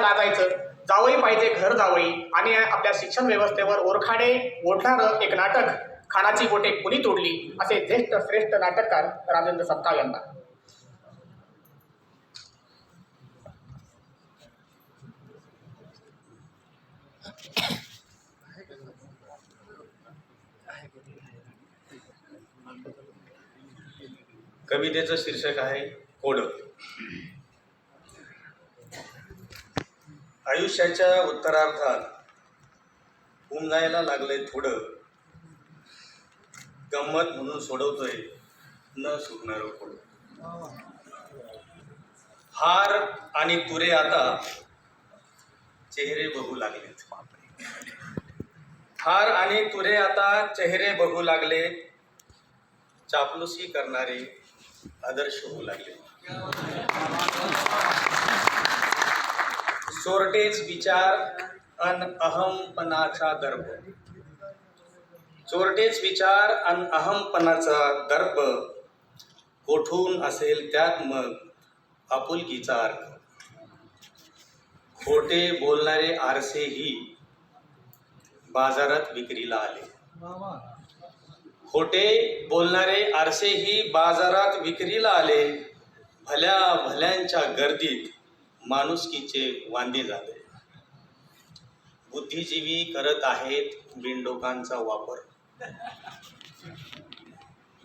लागायचं. जावई पाहिजे घर जावई. आणि आपल्या शिक्षण व्यवस्थेवर ओरखाडे ओढणारं एक नाटक. खानाची बोटे कुणी तोडली? असे ज्येष्ठ श्रेष्ठ नाटककार राजेंद्र सत्ताव यांना. कवितेचं शीर्षक आहे कोड. आयुष्याच्या उत्तरार्धात उमजायला लागलंय थोडं. गंमत म्हणून सोडवतोय. न सुटणार पुढं. हार आणि तुरे आता चेहरे बघू लागलेत. हार आणि तुरे आता चेहरे बघू लागले. चापलुसी करणारे आदर्श होऊ लागले. चोरटेच विचार अन अहमपणाचा दर्भ चोरटेच विचार अन अहमपणाचा दर्भ कोठून असेल त्यात मग आपुलकीचा अर्थ खोटे बोलणारे आरसेही बाजारात विक्रीला आले. खोटे बोलणारे आरसेही बाजारात विक्रीला आले. भल्या भल्यांच्या गर्दीत माणुसकीचे वांदे झाले. बुद्धिजीवी करत आहेत बिंडोकांचा वापर.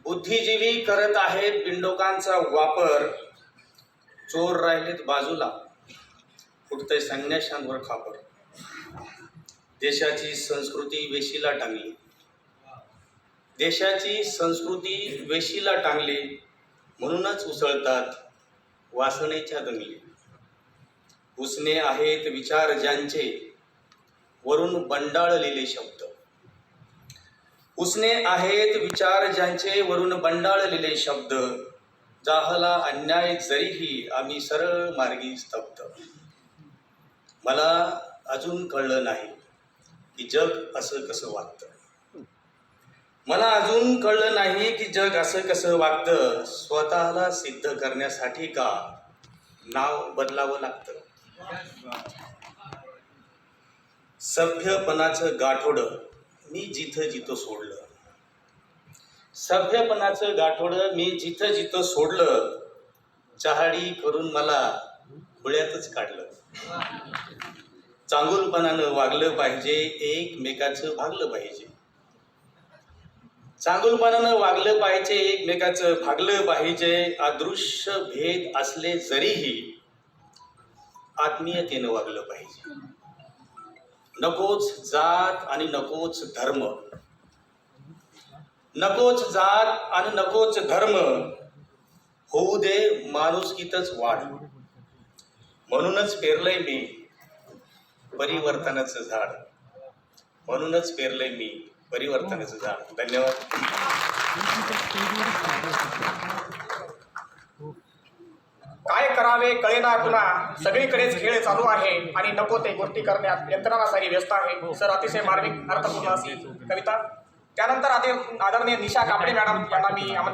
बुद्धिजीवी करत आहेत बिंडोकांचा वापर. चोर राहिलेत बाजूला. फुटतंय संन्याशांवर खापर. देशाची संस्कृती वेशीला टांगली. देशाची संस्कृती वेशीला टांगली. म्हणूनच उसळतात वासनेच्या दंगली. उसने आहेत विचार ज्यांचे वरून बंडाळलेले शब्द. उसने आहेत विचार ज्यांचे वरून बंडाळलेले शब्द. जाहला अन्याय जरीही आम्ही सरळ मार्गी स्तब्ध. मला अजून कळलं नाही की जग असं कसं वागतं. मला अजून कळलं नाही की जग असं कसं वागतं. स्वतःला सिद्ध करण्यासाठी का नाव बदलावं लागतं? सभ्यपणाचं गाठोडं मी जिथं जिथं सोडलं. सभ्यपणाचं गाठोडं मी जिथं जिथं सोडलं चहाडी करून मला खुळ्यातच काढलं. चांगुलपणानं वागलं पाहिजे एकमेकाचं भागलं पाहिजे. चांगुलपणानं वागलं पाहिजे एकमेकाचं भागलं पाहिजे अदृश्य भेद असले जरीही आत्मीयतेनं वागलं पाहिजे. नकोच जात आणि नकोच धर्म. नकोच जात आणि नकोच धर्म होऊ दे माणुसकीतच वाढ. म्हणूनच पेरलंय मी परिवर्तनाचं झाड. म्हणूनच पेरलंय मी परिवर्तनाचं झाड. धन्यवाद. काय करावे कळेना पुन्हा. सगळीकडेच खेळ चालू आहे आणि नको ते गोष्टी करण्यात. यंत्रणा सारी व्यस्त आहे. सर अतिशय मार्मिक अर्थपूर्ण अशी कविता. त्यानंतर आदे आदरणीय निशा कापडे मॅडम यांना मी आमंत्रित